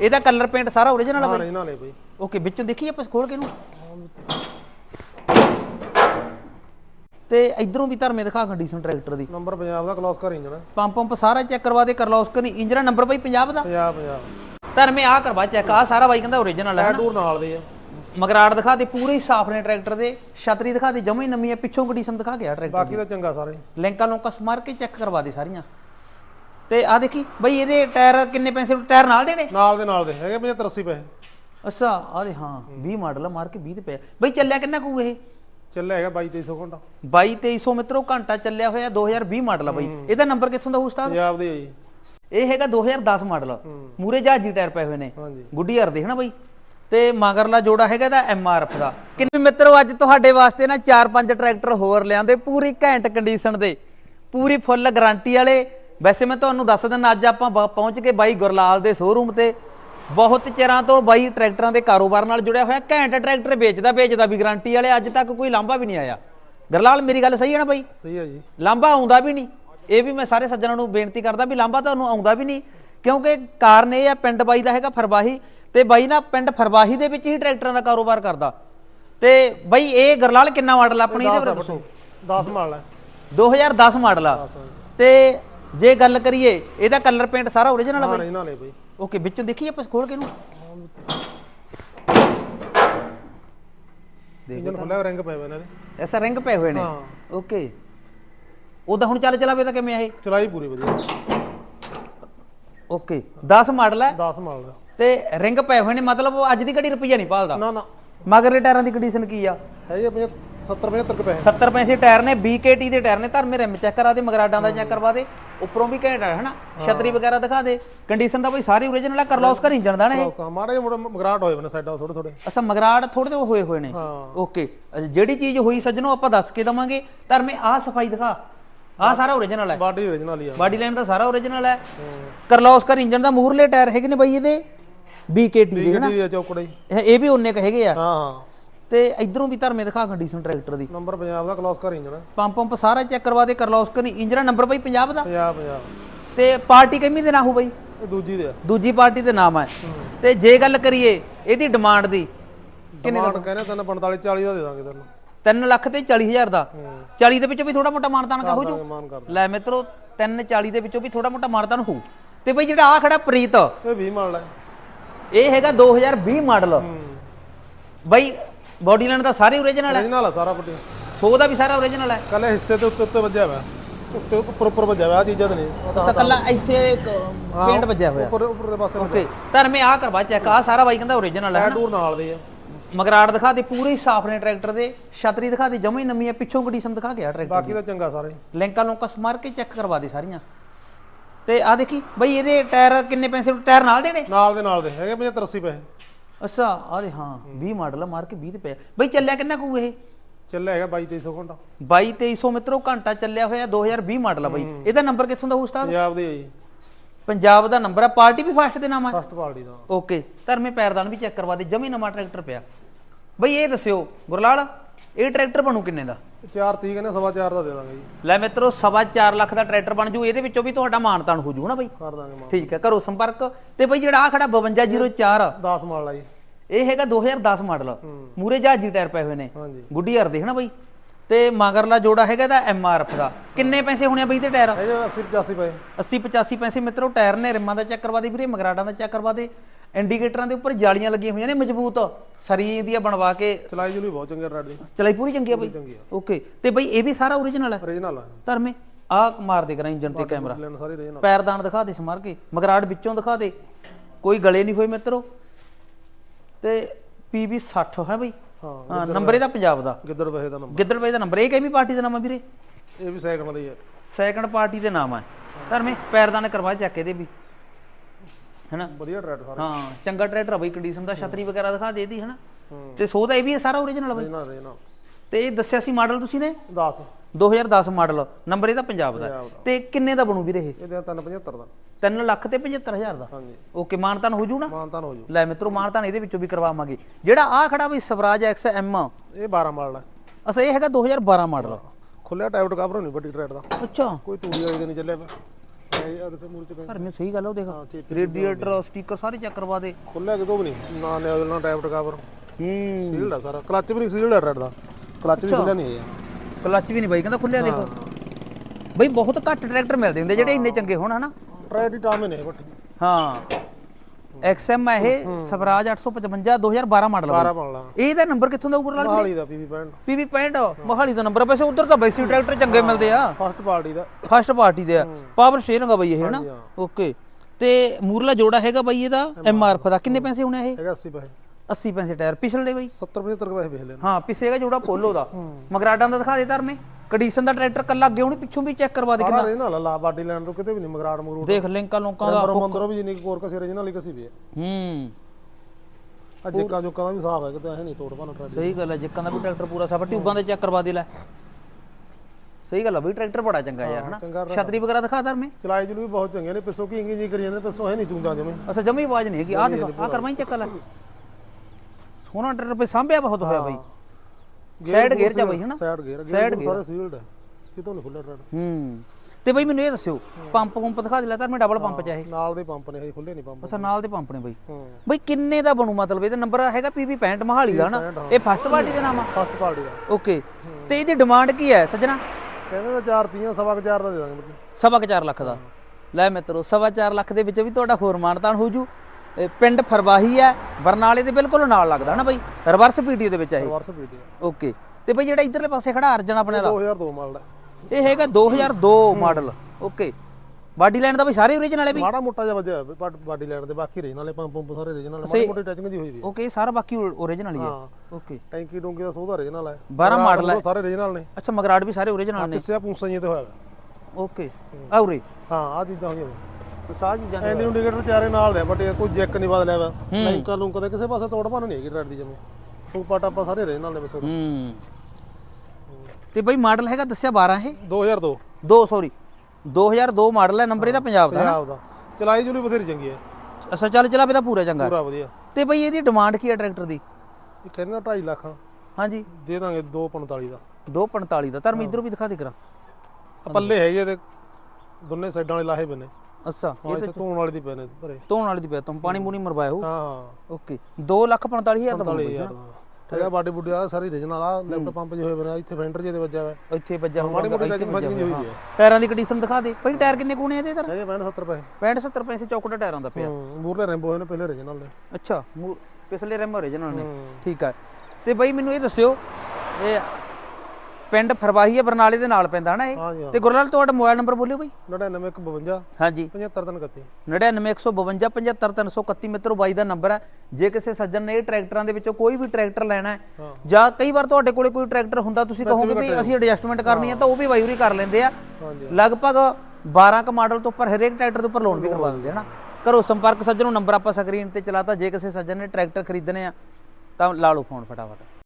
ਇਹਦਾ colour paint ਸਾਰਾ original ਆ ਹਾਂ ਬਾਈ। ਨਾਲੇ ਬਈ। ਓਕੇ ਵਿੱਚੋਂ ਦੇਖੀ ਆਪਾਂ ਖੋਲ ਕੇ ਇਹਨੂੰ। ਤੇ ਇਧਰੋਂ ਵੀ ਧਰਮੇ ਦਿਖਾ ਕੰਡੀਸ਼ਨ ਟਰੈਕਟਰ ਦੀ। ਨੰਬਰ ਪੰਜਾਬ ਦਾ ਕਲੋਸ ਕਰ ਇੰਜਣ ਪੰਪ ਪੰਪ ਸਾਰਾ ਚੈੱਕ ਕਰਵਾ ਦੇ ਕਰਲੌਸਕਰ ਨਹੀਂ। ਇੰਜਨ ਨੰਬਰ ਬਾਈ 50 ਦਾ? 50 50 ਧਰਮੇ ਆ ਕਰਵਾ ਚੈੱਕ ਆ ਸਾਰਾ ਬਾਈ ਕਹਿੰਦਾ ਓਰੀਜਨਲ ਹੈ ਨਾ ਟੂਰ ਨਾਲ ਦੇ ਆ। ਮਗਰਾੜ ਦਿਖਾ ਦੇ ਪੂਰੇ ਹੀ ਸਾਫ਼ ਨੇ ਟਰੈਕਟਰ ਦੇ। ਛਤਰੀ ਦਿਖਾ ਦੇ ਜਮਾ ਹੀ ਨਵੀਂ ਹੈ ਪਿੱਛੋਂ ਕੰਡੀਸ਼ਨ ਦਿਖਾ ਗਿਆ ਟਰੈਕਟਰ ਬਾਕੀ ਤਾਂ ਚੰਗਾ ਸਾਰੇ। ਲਿੰਕਾਂ ਲੋਕਾਂ ਸਮਾਰ ਕੇ ਚੈੱਕ ਕਰਵਾ ਦੇ ਸਾਰੀਆਂ। ਤੇ ਆ ਦੇਖੀ ਬਈ ਇਹਦੇ ਟਾਇਰ ਕਿੰਨੇ ਪੈਸੇ ਟਾਇਰ ਨਾਲ ਦੇਣੇ ਨਾਲ ਦੇ ਨਾਲ ਦੇ ਹੈਗੇ 75 80 ਪੈਸੇ। ਅੱਛਾ ਦੇ ਹਾਂ 20 ਮਾਡਲ ਆ ਮਾਰ ਕੇ 20 ਤੇ ਪਿਆ ਬਈ ਚੱਲਿਆ ਕਿੰਨਾ ਕੂ ਇਹ? ਚੱਲਿਆ ਹੈਗਾ 22 2300 ਘੰਟਾ। 22 2300 ਮਿੱਤਰੋ ਘੰਟਾ ਚੱਲਿਆ ਹੋਇਆ 2020 ਮਾਡਲ ਆ ਬਈ। ਇਹਦਾ ਨੰਬਰ ਕਿੱਥੋਂ ਦਾ ਹੋਊ ਉਸਤਾਦ? ਪੰਜਾਬ ਦੇ ਆ ਜੀ। ਇਹ ਹੈਗਾ 2010 ਮਾਡਲ। ਮੂਰੇ ਜਹਾਜੀ ਟਾਇਰ ਪਏ ਹੋਏ ਨੇ। ਹਾਂਜੀ। ਗੁੱਡੀ ਹਰ ਦੇ ਹਨਾ ਬਈ? ਤੇ ਮਗਰਲਾ ਜੋੜਾ ਹੈਗਾ ਇਹਦਾ ਐਮਆਰਐਫ ਦਾ। ਕਿੰਨੇ ਮਿੱਤਰੋ ਅੱਜ ਤੁਹਾਡੇ ਵਾਸਤੇ ਨਾ 4-5 ਟਰੈਕਟਰ ਹੋਰ ਲਿਆਂਦੇ ਪੂਰੀ ਘੈਂਟ ਕੰਡੀਸ਼ਨ ਦੇ। ਪੂਰੀ ਫੁੱਲ ਗਾਰੰਟੀ ਵਾਲੇ ਵੈਸੇ ਮੈਂ ਤੁਹਾਨੂੰ ਦੱਸ ਦਿੰਦਾ ਅੱਜ ਆਪਾਂ ਪਹੁੰਚ ਕੇ ਬਾਈ ਗੁਰਲਾਲ ਦੇ ਸ਼ੋਰੂਮ ਤੇ। ਬਹੁਤ ਚਿਰਾਂ ਤੋਂ ਬਾਈ ਟਰੈਕਟਰਾਂ ਦੇ ਕਾਰੋਬਾਰ ਨਾਲ ਜੁੜਿਆ ਹੋਇਆ ਘੈਂਟ ਟਰੈਕਟਰ ਵੇਚਦਾ ਵੇਚਦਾ ਵੀ ਗਾਰੰਟੀ ਵਾਲੇ ਅੱਜ ਤੱਕ ਕੋਈ ਲਾਂਭਾ ਵੀ ਨਹੀਂ ਆਇਆ। ਗੁਰਲਾਲ ਮੇਰੀ ਗੱਲ ਸਹੀ ਹੈ ਨਾ ਬਾਈ? ਸਹੀ ਆ ਜੀ। ਲਾਂਭਾ ਆਉਂਦਾ ਵੀ ਨਹੀਂ। ਇਹ ਵੀ ਮੈਂ ਸਾਰੇ ਸੱਜਣਾਂ ਨੂੰ ਬੇਨਤੀ ਕਰਦਾ ਵੀ ਲਾਂਭਾ ਤੁਹਾਨੂੰ ਆਉਂਦਾ ਵੀ ਨਹੀਂ ਕਿਉਂਕਿ ਕਾਰਨ ਇਹ ਆ ਪਿੰਡ ਬਾਈ ਦਾ ਹੈਗਾ ਫਰਵਾਹੀ ਤੇ ਬਾਈ ਨਾ ਪਿੰਡ ਫਰਵਾਹੀ ਦੇ ਵਿੱਚ ਹੀ ਟਰੈਕਟਰਾਂ ਦਾ ਕਾਰੋਬਾਰ ਕਰਦਾ। ਤੇ ਬਾਈ ਇਹ ਗਰਲਾਲ ਕਿੰਨਾ ਮਾਡਲ ਆਪਣੀ ਇਹਦੇ 10 ਬਾਰੇ ਆ ਦੱਸੋ ਬੱਟੂ 10 ਮਾਲ ਹੈ 2010 ਮਾਡਲ ਆ। ਤੇ ਜੇ ਗੱਲ ਕਰੀਏ ਇਹਦਾ ਕਲਰ ਪੇਂਟ ਸਾਰਾ ਓਰੀਜਨਲ ਆ ਹਾਂ ਬਾਈ। ਨਾਲੇ ਬਈ। ਓਕੇ ਵਿੱਚੋਂ ਦੇਖੀ ਆਪਾਂ ਖੋਲ ਕੇ ਇਹਨੂੰ। ਇੰਜਨ ਖੁੱਲਿਆ ਰਿੰਗ ਪਏ ਹੋਏ ਇਹਨਾਂ ਦੇ। ਐਸਾ ਰਿੰਗ ਪਏ ਹੋਏ ਨੇ। ਹਾਂ। ਓਕੇ ਉਹਦਾ ਹੁਣ ਚੱਲ ਚਲਾਵੇ ਤਾਂ ਕਿਵੇਂ ਆ ਇਹ? ਚਲਾਈ ਪੂਰੀ ਵਧੀਆ। ਓਕੇ 10 ਮਾਡਲ ਹੈ 10 ਮਾਲ ਦਾ ਤੇ ਰਿੰਗ ਪਏ ਹੋਏ ਨੇ ਮਤਲਬ ਉਹ ਅੱਜ ਦੀ ਘੜੀ ਰੁਪਈਆ ਨਹੀਂ ਪਾਲਦਾ ਨਾ ਨਾ। ਮਗਰ ਟਾਇਰਾਂ ਦੀ ਕੰਡੀਸ਼ਨ ਕੀ ਆ? ਹੈਗੇ 70 75 ਰੁਪਏ 70 ਪੈਸੇ। ਟਾਇਰ ਨੇ BKT ਦੇ ਟਾਇਰ ਨੇ ਧਰਮੇ ਰਿਮ ਚੈੱਕ ਕਰਾ ਦੇ ਮਗਰਾਡਾਂ ਦਾ ਚੈੱਕ ਕਰਵਾ ਦੇ ਉੱਪਰੋਂ ਵੀ ਘੈਂਟ ਹੈ ਹਨਾ? ਛਤਰੀ ਵਗੈਰਾ ਦਿਖਾ ਦੇ। ਕੰਡੀਸ਼ਨ ਦਾ ਬਈ ਸਾਰੀ ਓਰੀਜਨਲ ਆ ਕਰਲੌਸ ਕਰ ਇੰਜਣ ਦਾ ਨਾ ਇਹ। ਕਾ ਮਾੜੇ ਮੁੜ ਮਗਰਾਟ ਹੋਏ ਬਨੇ ਸਾਈਡਾਂ ਥੋੜੇ ਥੋੜੇ ਅਸਾਂ ਮਗਰਾੜ ਥੋੜੇ ਜਿਹੇ ਹੋਏ ਹੋਏ ਨੇ। ਓਕੇ ਜਿਹੜੀ ਚੀਜ਼ ਹੋਈ ਸੱਜਣੋ ਆਪਾਂ ਦੱਸ ਕੇ ਦਵਾਂਗੇ। ਧਰਮੇ ਆਹ ਸਫ਼ਾਈ ਦਿਖਾ। ਆਹ ਸਾਰਾ ਓਰੀਜਨਲ ਹੈ ਬਾਡੀ origignal ਹੀ ਆ। ਬਾਡੀ ਲਾਈਨ ਦਾ ਸਾਰਾ ਓਰੀਜਨਲ ਹੈ। ਕਰਲੌਸ ਕਰ ਇੰਜਣ ਦਾ ਮੂਹਰਲੇ ਟਾਇਰ ਹੈਗੇ ਨੇ ਬਈ ਇਹਦੇ। BKT ਦੇ ਚੌਕੜਾ ਹੀ। ਇਹ ਇਹ ਵੀ ਉਹਨੇ ਕ ਹੈਗੇ ਆ। ਹਾਂ ਹਾਂ। ਤੇ ਇਧਰੋਂ ਵੀ ਧਰਮੇ ਦਿਖਾ ਕੰਡੀਸ਼ਨ ਟਰੈਕਟਰ ਦੀ। ਨੰਬਰ ਪੰਜਾਬ ਦਾ ਕਲੋਸ ਕਰ ਇੰਜਣ। ਪੰਪ ਪੰਪ ਸਾਰਾ ਚੈੱਕ ਕਰਵਾ ਦੇ ਕਰਲੌਸਕਰ ਨਹੀਂ। ਇੰਜਨ ਨੰਬਰ ਬਈ 50 ਦਾ। 50 50 ਤੇ ਪਾਰਟੀ ਕਿੰਨੀ ਦੇ ਨਾ ਹੋ ਬਈ? ਇਹ ਦੂਜੀ ਦੇ ਆ। ਦੂਜੀ ਪਾਰਟੀ ਦੇ ਨਾਮ ਹੈ। ਤੇ ਜੇ ਗੱਲ ਕਰੀਏ ਇਹਦੀ ਡਿਮਾਂਡ ਦੀ ਡਿਮਾਂਡ ਕਹਿੰਦੇ ਤੈਨੂੰ 45 40 ਦਾ ਦੇ ਦਾਂਗੇ ਤੈਨੂੰ। 3 ਲੱਖ ਤੇ 40000 ਦਾ। 40 ਦੇ ਵਿੱਚੋਂ ਵੀ ਥੋੜਾ ਮੋਟਾ ਮਾਨਤਾਨ ਕਾ ਹੋ ਜੂ। ਮਾਨ ਕਰ ਲੈ ਮਿੱਤਰੋ 3 40 ਦੇ ਵਿੱਚੋਂ ਵੀ ਥੋੜਾ ਮੋਟਾ ਮਾਨਤਾਨ ਹੋਊ ਤੇ ਬਈ ਜਿਹੜਾ ਆ ਖੜਾ ਪ੍ਰੀਤ। ਇਹ 20 ਮਾਲ ਹੈ। ਇਹ ਹੈਗਾ 2020 ਮਾਡਲ। ਬਈ ਬੋਡੀ ਲਾਈਨ ਦਾ ਸਾਰੇ ਓਰੀਜਨਲ ਹੈ। Origignal ਆ ਸਾਰਾ ਪੱਟੀ ਸੋ ਦਾ ਵੀ ਸਾਰਾ ਓਰੀਜਨਲ ਹੈ। ਕੱਲੇ ਹਿੱਸੇ ਤੇ ਉੱਤੇ ਉੱਤੇ ਵੱਜਿਆ ਹੋਇਆ। ਉੱਤੇ ਉੱਪਰ ਉੱਪਰ ਵੱਜਿਆ ਹੋਇਆ ਆ ਚੀਜ਼ਾਂ ਤੇ ਨਹੀਂ। ਤਾਂ ਸਕੱਲਾ ਇੱਥੇ ਪੇਂਟ ਵੱਜਿਆ ਹੋਇਆ। ਉੱਪਰ ਉੱਪਰ ਦੇ ਪਾਸੇ ਓਕੇ ਧਰਮੇ ਆ ਕਰਵਾ ਚੈੱਕ ਆ ਸਾਰਾ ਬਾਈ ਕਹਿੰਦਾ ਓਰੀਜਨਲ ਹੈ ਟੂਰ ਨਾਲ ਦੇ ਆ। ਮਗਰਾੜ ਦਿਖਾ ਦੇ ਪੂਰੇ ਸਾਫ਼ ਨੇ ਟਰੈਕਟਰ ਦੇ। ਛਤਰੀ ਦਿਖਾ ਦੇ ਜਮਾ ਨਵੀਂ ਹੈ ਪਿੱਛੋਂ ਕੰਡੀਸ਼ਨ ਦਿਖਾ ਗਿਆ ਟਰੈਕਟਰ ਬਾਕੀ ਤਾਂ ਚੰਗਾ ਸਾਰੇ। ਲਿੰਕਾਂ ਲੋਕਾਂ ਸਮਾਰ ਕੇ ਚੈੱਕ ਕਰਵਾ ਦੇ ਸਾਰੀਆਂ। ਤੇ ਆ ਦੇਖੀ ਬਈ ਇਹਦੇ ਟਾਇਰ ਕਿੰਨੇ ਪੈਸੇ ਟਾਇਰ ਨਾਲ ਦੇਣੇ ਨਾਲ ਦੇ ਨਾਲ ਦੇ ਹੈਗੇ 75 80 ਪੈਸੇ। ਅੱਛਾ ਆ ਦੇ ਹਾਂ 20 ਮਾਡਲ ਆ ਮਾਰ ਕੇ 20 ਤੇ ਪਿਆ ਬਈ ਚੱਲਿਆ ਕਿੰਨਾ ਕੂ ਇਹ? ਚੱਲਿਆ ਹੈਗਾ 22 2300 ਘੰਟਾ। 22 2300 ਮਿੱਤਰੋ ਘੰਟਾ ਚੱਲਿਆ ਹੋਇਆ 2020 ਮਾਡਲ ਆ ਬਈ। ਇਹਦਾ ਨੰਬਰ ਕਿੱਥੋਂ ਦਾ ਉਸਤਾਦ? ਪੰਜਾਬ ਦੇ ਆ ਜੀ। ਪੰਜਾਬ ਦਾ ਨੰਬਰ ਆ ਪਾਰਟੀ ਵੀ ਫਾਸਟ ਦੇ ਨਾਮ ਆ? ਫਸਟ ਪਾਰਟੀ ਦਾ। ਓਕੇ ਧਰਮੇ ਪੈਰਦਾਨ ਵੀ ਚੈੱਕ ਕਰਵਾ ਦੇ ਜਮੀ ਨਵਾਂ ਟਰੈਕਟਰ ਪਿਆ। ਬਈ ਇਹ ਦੱਸਿਓ ਗੁਰਲਾਲ ਇਹ ਟਰੈਕਟਰ ਬਣੂ ਕਿੰਨੇ ਦਾ? 4 30 ਕਹਿੰਦੇ ਸਵਾ 4 ਦਾ ਦੇ ਦਾਂਗੇ ਜੀ। ਲੈ ਮਿੱਤਰੋ ਸਵਾ ਚਾਰ ਲੱਖ ਦਾ ਟਰੈਕਟਰ ਬਣ ਜੂ ਇਹਦੇ ਵਿੱਚੋਂ ਵੀ ਤੁਹਾਡਾ ਮਾਨਤਾਨ ਹੋ ਜੂ ਨਾ ਬਈ? ਕਰ ਦਾਂਗੇ ਮਾਲ ਠੀਕ ਹੈ ਕਰੋ ਸੰਪਰਕ। ਤੇ ਬਈ ਜਿਹੜਾ ਆ ਖੜਾ 5204 10 ਮਾਲ ਆ ਜੀ। ਇਹ ਹੈਗਾ 2010 ਮਾਡਲ। ਮੂਰੇ ਜਹਾਜੀ ਟਾਇਰ ਪਏ ਹੋਏ ਨੇ। ਹਾਂਜੀ। ਗੁੱਡੀ ਹਰ ਦੇ ਹਨਾ ਬਈ? ਤੇ ਮਗਰਲਾ ਜੋੜਾ ਹੈਗਾ ਇਹਦਾ ਐਮਆਰਐਫ ਦਾ। ਕਿੰਨੇ ਪੈਸੇ ਹੋਣੇ ਬਈ ਤੇ ਟਾਇਰ? ਹੈਗੇ 80 85 ਪਏ। 80 85 ਪੈਸੇ ਮਿੱਤਰੋ ਟਾਇਰ ਨੇ ਰਿਮਾਂ ਦਾ ਚੈੱਕ ਕਰਵਾ ਦੇ ਵੀਰੇ ਮਗਰਾਡਾਂ ਦਾ ਚੈੱਕ ਕਰਵਾ ਦੇ। ਇੰਡੀਕੇਟਰਾਂ ਦੇ ਉੱਪਰ ਜਾਲੀਆਂ ਲੱਗੀਆਂ ਹੋਈਆਂ ਨੇ ਮਜ਼ਬੂਤ। ਸਰੀ ਦੀਆਂ ਬਣਵਾ ਕੇ ਚਲਾਈ ਜੁਲੀ ਬਹੁਤ ਚੰਗੀ ਰੈਡ ਦੀ। ਚਲਾਈ ਪੂਰੀ ਚੰਗੀ ਆ ਬਈ? ਚੰਗੀ ਆ। ਓਕੇ। ਤੇ ਬਈ ਇਹ ਵੀ ਸਾਰਾ ਓਰੀਜਨਲ ਹੈ origignal ਆ। ਧਰਮੇ ਆ ਮਾਰ ਦੇ ਕਰਾਂ ਇੰਜਨ ਤੇ ਕੈਮਰਾ ਪੈਰਦਾਨ ਦਿਖਾ ਦੇ ਸਮਾਰ ਕੇ। ਮਗਰਾੜ ਵਿੱਚੋਂ ਦਿਖਾ ਦੇ। ਕੋਈ ਗਲੇ ਨਹੀਂ ਹੋਏ ਮਿੱਤਰੋ। ਤੇ PB 60 ਹੈ ਬਈ। ਹਾਂ ਹਾਂ ਨੰਬਰ ਇਹਦਾ ਪੰਜਾਬ ਦਾ। ਗਿੱਦੜ ਵਹੇ ਦਾ ਨੰਬਰ। ਗਿੱਦੜ ਬਾਈ ਦਾ ਨੰਬਰ। ਇਹ ਕਿਹੜੀ ਪਾਰਟੀ ਦਾ ਨਾਮ ਆ ਵੀਰੇ? ਇਹ ਵੀ ਸੈਕਿੰਡ ਦਾ ਹੀ ਹੈ ਸੈਕੰਡ ਪਾਰਟੀ ਦੇ ਨਾਮ ਹੈ ਧਰਮੇ ਪੈਰਦਾਨ ਕਰਵਾ ਚੱਕ ਇਹਦੇ ਵੀ। ਹੈਨਾ? ਵਧੀਆ ਟਰੈਡ ਸਾਰੇ। ਹਾਂ ਚੰਗਾ ਟਰੈਕਟਰ ਆ ਬਈ ਕੰਡੀਸ਼ਨ ਦਾ ਛਤਰੀ ਵਗੈਰਾ ਦਿਖਾ ਦੇ ਇਹਦੀ ਹੈਨਾ? ਤੇ ਸੋ ਦਾ ਇਹ ਵੀ ਹੈ ਸਾਰਾ ਓਰੀਜਨਲ ਬਈ। Origignal origignal ਤੇ ਇਹ ਦੱਸਿਆ ਸੀ ਮਾਡਲ ਤੁਸੀਂ ਨੇ? 10 2010 ਮਾਡਲ ਨੰਬਰ ਇਹਦਾ ਪੰਜਾਬ ਦਾ। ਪੰਜਾਬ ਦਾ। ਤੇ ਕਿੰਨੇ ਦਾ ਬਣੂ ਵੀਰੇ ਇਹ? ਇਹਦੇ 375 ਦਾ। 3 ਲੱਖ ਤੇ 75000 ਦਾ। ਹਾਂਜੀ। ਓਕੇ ਮਾਨਤਾਨ ਹੋ ਜੂ ਨਾ? ਮਾਨਤਾਨ ਹੋ ਜੂ। ਲੈ ਮਿੱਤਰੋ ਮਾਨਤਾਨ ਇਹਦੇ ਵਿੱਚੋਂ ਵੀ ਕਰਵਾਵਾਂਗੇ। ਜਿਹੜਾ ਆ ਖੜਾ ਬਈ ਸਵਰਾਜ ਐਕਸ ਐਮ ਇਹ 12 ਮਾਲ ਦਾ ਅਸਾ ਇਹ ਹੈਗਾ 2012 ਮਾਡਲ ਖੁੱਲਿਆ ਟਾਈਪ ਕਵਰ ਨਹੀਂ ਵੱਡੀ ਟਰੈਡ ਦਾ। ਅੱਛਾ। ਕੋਈ ਤੂੜੀ ਵਾਲੀ ਦੇ ਨਹੀਂ ਚੱਲਿਆ ਪਿਆ। ਇਹ ਆ ਦੇਖੋ ਮੂਰੇ ਚ ਘਰ ਮੇ ਸਹੀ ਗੱਲ ਆ ਉਹ ਹਾਂ, ਦੇਖ ਚੇਪੀ ਰੇਡੀਏਟਰ ਸਟicker ਸਾਰੇ ਚੈੱਕ ਕਰਵਾ ਦੇ। ਖੁੱਲਿਆ ਕਿਤੋਂ ਵੀ ਨਹੀਂ। ਨਾ ਲੈਵਲ ਨਾ ਟਾਈਪ ਟਕਾਵਰ ਹੂੰ। ਸੀਲਡ ਆ ਸਾਰਾ। ਕਲੱਚ ਵੀ ਨਹੀਂ ਸੀਲਡ ਆ ਰੈਡ ਦਾ। ਕਲੱਚ ਵੀ ਖੁੱਲਿਆ ਨਹੀਂ ਹੈ ਕਲੱਚ ਵੀ ਨਹੀਂ ਬਾਈ ਕਹਿੰਦਾ ਖੁੱਲਿਆ ਦੇਖੋ। ਬਈ ਬਹੁਤ ਘੱਟ ਟਰੈਕਟਰ ਮਿਲਦੇ ਹੁੰਦੇ ਜਿਹੜੇ ਇੰਨੇ ਚੰਗੇ ਹੋਣ ਹਨਾ? ਟਰੈਡ ਟਾਮੇ ਨੇ ਬਟ ਹਾਂ। XM ਹੈ ਇਹ ਸਵਰਾਜ 855 2012 ਮਾਡਲ 12 ਬਣ ਲਾ ਇਹਦਾ ਨੰਬਰ ਕਿੱਥੋਂ ਦਾ ਉੱਪਰ ਲਾ ਮਹਾਲੀ ਦਾ ਪੀਵੀ ਪੈਂਟ। ਪੀਵੀ 65 ਮੋਹਾਲੀ ਦਾ ਨੰਬਰ ਵੈਸੇ ਉਧਰ ਤਾਂ ਬੈਸੀ ਟਰੈਕਟਰ ਚੰਗੇ ਮਿਲਦੇ ਆ। ਫਸਟ ਪਾਰਟੀ ਦਾ। ਫਸਟ ਪਾਰਟੀ ਦੇ ਆ। ਪਾਵਰ ਸ਼ੇਅਰਿੰਗ ਆ ਬਈ ਇਹ ਹਨਾ। ਓਕੇ ਤੇ ਮੂਰਲਾ ਜੋੜਾ ਹੈਗਾ ਬਈ ਇਹਦਾ? ਐਮਆਰਐਫ ਦਾ। ਕਿੰਨੇ ਪੈਸੇ ਹੋਣੇ ਇਹ? ਹੈਗਾ 80 ਪੈਸੇ। 80 ਪੈਸੇ ਟਾਇਰ। ਪਿਛਲੇ ਬਈ? 70 75 ਪੈਸੇ ਲੈਣ ਹਾਂ ਪਿੱਛੇ ਹੈਗਾ ਜੋੜਾ ਪੋਲੋ ਦਾ। ਮਗਰਾਡਾਂ ਦਾ ਦਿਖਾ ਦੇ ਧਰਮੇ ਕੰਡੀਸ਼ਨ ਦਾ ਟਰੈਕਟਰ ਕੱਲਾ ਅੱਗੇ ਹੁਣ ਪਿੱਛੋਂ ਵੀ ਚੈੱਕ ਕਰਵਾ ਦੇ ਸਾਰਾ ਰੇ ਨਾਲ ਲਾ ਬਾਡੀ ਲੈਣ ਤੋਂ ਕਿਤੇ ਵੀ ਨਹੀਂ ਮਗਰਾੜ ਮਗਰੂੜ ਦੇਖ ਲਿੰਕਾਂ ਲੋਕਾਂ ਦਾ ਨੰਬਰ ਮੰਦਰੋਂ ਵੀ ਜਿੰਨੀ ਕੁ ਕੋਰ ਕਸੇ original ਹੀ ਕਸੀ ਵੀ ਹੈ। ਹੂੰ। ਆ ਜਿੱਕਾ ਜੁੱਕਾ ਦਾ ਵੀ ਸਾਫ਼ ਹੈ ਕਿਤੇ ਐ ਨਹੀਂ ਤੋੜ ਭੰਨ ਟਰੈਡ ਸਹੀ ਗੱਲ ਹੈ ਜਿੱਕਾਂ ਦਾ ਵੀ ਟਰੈਕਟਰ ਪੂਰਾ ਸਭ ਟਿਊਬਾਂ ਦੇ ਚੈੱਕ ਕਰਵਾ ਦੇ ਲੈ। ਸਹੀ ਗੱਲ ਆ ਬਈ ਟਰੈਕਟਰ ਬੜਾ ਚੰਗਾ ਯਾਰ ਹਨਾ? ਚੰਗਾ ਛਤਰੀ ਵਗੈਰਾ ਦਿਖਾ ਧਰਮੇ ਚਲਾਈ ਜਲੂ ਵੀ ਬਹੁਤ ਚੰਗੇ ਨੇ ਪਿੱਛੋਂ ਕੀ ਇੰਗੀ ਜੀ ਕਰੀ ਜਾਂਦੇ ਪਿੱਛੋਂ ਹੈ ਨਹੀਂ ਚੁੰਦਾ ਜਮੇ। ਅਸਾ ਜਮੀ ਆਵਾਜ਼ ਨਹੀਂ ਹੈਗੀ। ਆ ਦੇਖ ਆ ਕਰਵਾਈ ਚੱਕ ਲੈ। ਸੋਨਾ ਟਰੈਕਟਰ ਪੇ ਸਾਂਭਿਆ ਬਹੁਤ ਹੋਇਆ ਬਈ। Side gear ਚ ਆ ਬਈ, ਹਨਾ? ਸਾਈਡ ਗੇਅਰ ਗੇਅਰ ਸਾਰੇ ਸੀਲਡ ਹੈ ਕਿਤੋਂ ਨਹੀਂ ਖੁੱਲਿਆ ਟਰੈਡ ਹੂੰ ਤੇ ਬਈ ਮੈਨੂੰ ਇਹ ਦੱਸਿਓ ਪੰਪ ਪੰਪ ਦਿਖਾ ਦੇ ਲੈ ਧਰਮੇ ਡਬਲ ਪੰਪ ਚ ਇਹ। ਨਾਲ ਦੇ ਪੰਪ ਨੇ ਹਜੇ ਖੁੱਲੇ ਨਹੀਂ ਪੰਪ। ਅਸਾ ਨਾਲ ਦੇ ਪੰਪ ਨੇ ਬਈ। ਬਈ ਕਿੰਨੇ ਦਾ ਬਣੂ ਮਤਲਬ ਇਹਦਾ ਨੰਬਰ ਹੈਗਾ ਪੀਪੀ 65 ਮਹਾਲੀ ਦਾ ਹਨਾ? 65 ਇਹ ਫਸਟ ਪਾਰਟੀ ਦਾ ਨਾਮ ਆ? ਫਸਟ ਪਾਰਟੀ ਦਾ। ਓਕੇ ਤੇ ਇਹਦੀ ਡਿਮਾਂਡ ਕੀ ਹੈ ਸੱਜਣਾ? ਕਹਿੰਦੇ ਤਾਂ ਚਾਰ ਤੀਆਂ ਸਵਾ ਕੁ ਚਾਰ ਦਾ ਦੇ ਦਾਂਗੇ ਸਵਾ ਕੁ ਚਾਰ ਲੱਖ ਦਾ। ਲੈ ਮਿੱਤਰੋ ਸਵਾ ਚਾਰ ਲੱਖ ਦੇ ਵਿੱਚ ਵੀ ਤੁਹਾਡਾ ਹੋਰ ਮਾਨਤਾਨ ਹੋ ਜੂ ਇਹ ਪਿੰਡ ਫਰਵਾਹੀ ਹੈ ਬਰਨਾਲੇ ਦੇ ਬਿਲਕੁਲ ਨਾਲ ਲੱਗਦਾ ਨਾ ਬਈ ਰਿਵਰਸ ਪੀਟੀ ਦੇ ਵਿੱਚ ਹੈ ਰਿਵਰਸ ਪੀਟੀ ਓਕੇ। ਤੇ ਬਈ ਜਿਹੜਾ ਇਧਰਲੇ ਪਾਸੇ ਖੜਾ ਅਰਜਨ ਆਪਣੇ ਦਾ 2002 ਮਾਡਲ ਹੈ। ਇਹ ਹੈਗਾ 2002 ਮਾਡਲ। ਓਕੇ। ਬਾਡੀ ਲਾਈਨ ਦਾ ਬਈ ਸਾਰੇ ਓਰੀਜਨਲ ਹੈ ਬਈ? ਮਾੜਾ ਮੋਟਾ ਜਿਹਾ ਵੱਜਿਆ ਬਟ ਬਾਡੀ ਲੈਣ ਦੇ ਬਾਕੀ ਰੇ ਨਾਲੇ ਪੰਪ ਪੰਪ ਸਾਰੇ ਰੀਜਨਲ ਮਾੜੀ ਮੋਟੀ ਟੈਚਿੰਗ ਦੀ ਹੋਈ ਵੀ ਹੈ। ਓਕੇ ਇਹ ਸਾਰਾ ਬਾਕੀ ਓਰੀਜਨਲ ਹੀ ਹੈ। ਹਾਂ। ਓਕੇ। ਟੈਂਕੀ ਟੂੰਕੀ ਦਾ ਸੋਧਾ ਰੀਜਨਲ ਹੈ। 12 ਮਾਡਲ ਹੈ। ਸਾਰੇ ਰੀਜਨਲ ਨੇ। ਅੱਛਾ ਮਗਰਾੜ ਵੀ ਸਾਰੇ ਓਰੀਜਨਲ ਨੇ। ਕਿਸੇ ਪੂੰਸਾਂ ਜੀ ਤੇ ਹੋਇਆ ਵਾ। ਓਕੇ। ਆ ਉਰੇ। ਹਾਂ ਆ ਚੀਜ਼ਾਂ ਹੋਈਆਂ ਨੇ। ਸਾਹ ਚੀਜ਼ਾਂ ਦੇ ਐਂਡੀ ਇੰਡੀਕੇਟਰ ਚਾਰੇ ਨਾਲ ਦੇ ਬਟ ਕੋਈ ਜੈਕ ਨਹੀਂ ਬਦਲਿਆ ਵਾ। ਲਿੰਕਾਂ ਲੁੰਕ ਦੇ ਕਿਸੇ ਪਾਸੇ ਤੋੜ ਭੰਨ ਨਹੀਂ ਹੈਗੀ ਟਰੈਡ ਦੀ ਜਮੇ। ਟੂਪਾ ਟਾਪਾ ਸਾਰੇ ਰੀਜਨਲ ਨੇ ਬਸ ਹੂੰ। ਤੇ ਬਈ ਮਾਡਲ ਹੈਗਾ ਦੱਸਿਆ 12 ਇਹ? 2002 2 ਸੌਰੀ 2002 ਮਾਡਲ ਹੈ ਨੰਬਰ ਇਹਦਾ ਪੰਜਾਬ ਦਾ ਪੰਜਾਬ ਦਾ। ਚਲਾਈ ਜੁਲੀ ਬਥੇਰੀ ਚੰਗੀ ਹੈ। ਅੱਛਾ ਚੱਲ ਚਲਾ ਵੀ ਤਾਂ ਪੂਰਾ ਚੰਗਾ। ਪੂਰਾ ਵਧੀਆ। ਤੇ ਬਈ ਇਹਦੀ ਡਿਮਾਂਡ ਕੀ ਹੈ ਟਰੈਕਟਰ ਦੀ? ਇਹ ਕਹਿੰਦਾ 2.5 ਲੱਖ ਆ, ਹਾਂਜੀ। ਦੇ ਦਾਂਗੇ 245 ਦਾ। 245 ਦਾ। ਧਰਮ ਇਧਰੋਂ ਵੀ ਦਿਖਾ ਦੇ ਕਰਾ। ਆ ਪੱਲੇ ਹੈਗੇ ਤੇ ਦੋਨੇ ਸਾਈਡਾਂ ਵਾਲੇ ਲਾਹੇ ਬਨੇ। ਅੱਛਾ ਹਾਂ ਇੱਥੇ ਧੋਣ ਵਾਲੀ ਦੀ ਪੈਨੇ ਧਰੇ। ਧੋਣ ਵਾਲੀ ਦੀ ਪਿਆ ਤੁਮ ਪਾਣੀ ਪੂਣੀ ਮਰਵਾਇਆ ਹੋ ਹਾਂ। ਓਕੇ 2 ਲੱਖ 45000 ਦਾ 45 ਹਜ਼ਾਰ ਦਾ। ਹੈਗਾ ਬਾਡੀ ਬੁੱਡੀ ਆ ਸਾਰੀ ਰੀਜਨਲ ਆ ਲੈਫਟ ਪੰਪ ਜੇ ਹੋਏ ਬਨੇ ਇੱਥੇ ਫੈਂਟਰ ਜੇ ਦੇ ਵੱਜਾ ਹੋਇਆ। ਇੱਥੇ ਵੱਜਾ ਹੋਊਗਾ ਮਾੜੀ ਮੋਟੀ ਟੈਚਿੰਗ ਫੈਚਿੰਗ ਜੀ ਹੋਈ ਹੈ ਟਾਇਰਾਂ ਦੀ ਕੰਡੀਸ਼ਨ ਦਿਖਾ ਦੇ। ਬਈ ਟਾਇਰ ਕਿੰਨੇ ਕੋਣੇ ਇਹਦੇ ਧਰ ਹੈਗੇ 65 70 ਪੈਸੇ 65 70 ਪੈਸੇ ਚੌਕੜਾ ਟਾਇਰਾਂ ਦਾ ਪਿਆ। ਮੂਰਲੇ ਰੈਂਬੋ ਹੋਏ ਨੇ ਪਹਿਲੇ ਰੀਜਨਲ ਨੇ। ਅੱਛਾ ਪਿਛਲੇ ਰਿਮ ਓਰੀਜਨਲ ਨੇ। ਠੀਕ ਹੈ ਤੇ ਬਈ ਮੈਨੂੰ ਇਹ ਦੱਸਿਓ ਇਹ ਪਿੰਡ ਫਰਵਾਹੀ ਹੈ ਬਰਨਾਲੇ ਦੇ ਨਾਲ ਪੈਂਦਾ ਹਨਾ ਇਹ। ਹਾਂਜੀ ਹਾਂ। ਤੇ ਗੁਰਲਾਲ ਤੁਹਾਡਾ ਮੋਬਾਈਲ ਨੰਬਰ ਬੋਲਿਓ ਬਈ। 9952 ਹਾਂਜੀ। 7531 99152 75331 ਮਿੱਤਰੋ ਬਾਈ ਦਾ ਨੰਬਰ ਹੈ। ਜੇ ਕਿਸੇ ਸੱਜਣ ਨੇ ਇਹ ਟਰੈਕਟਰਾਂ ਦੇ ਵਿੱਚੋਂ ਕੋਈ ਵੀ ਟਰੈਕਟਰ ਲੈਣਾ ਹੈ ਜਾਂ ਕਈ ਵਾਰ ਤੁਹਾਡੇ ਕੋਲੇ ਕੋਈ ਟਰੈਕਟਰ ਹੁੰਦਾ ਤੁਸੀਂ ਕਹੋਗੇ ਵੀ ਅਸੀਂ ਐਡਜਸਟਮੈਂਟ ਕਰਨੀ ਹੈ ਤਾਂ ਉਹ ਵੀ ਵਾਈਰੀ ਕਰ ਲੈਂਦੇ ਆ। ਹਾਂਜੀ ਲਗਭਗ 12 ਕ ਮਾਡਲ ਤੋਂ ਉੱਪਰ ਹਰੇਕ ਟਰੈਕਟਰ ਦੇ ਉੱਪਰ ਲੋਨ ਵੀ ਕਰਵਾ ਦਿੰਦੇ ਹਨਾ ਕਰੋ ਸੰਪਰਕ ਸੱਜਣੋ ਨੰਬਰ ਆਪਾਂ ਸਕਰੀਨ ਤੇ ਚਲਾਤਾ। ਜੇ ਕਿਸੇ ਸੱਜਣ ਨੇ ਟਰੈਕਟਰ ਖਰੀਦਣੇ ਆ ਤਾਂ ਲਾ ਲਓ ਫੋਨ ਫਟਾਫਟ।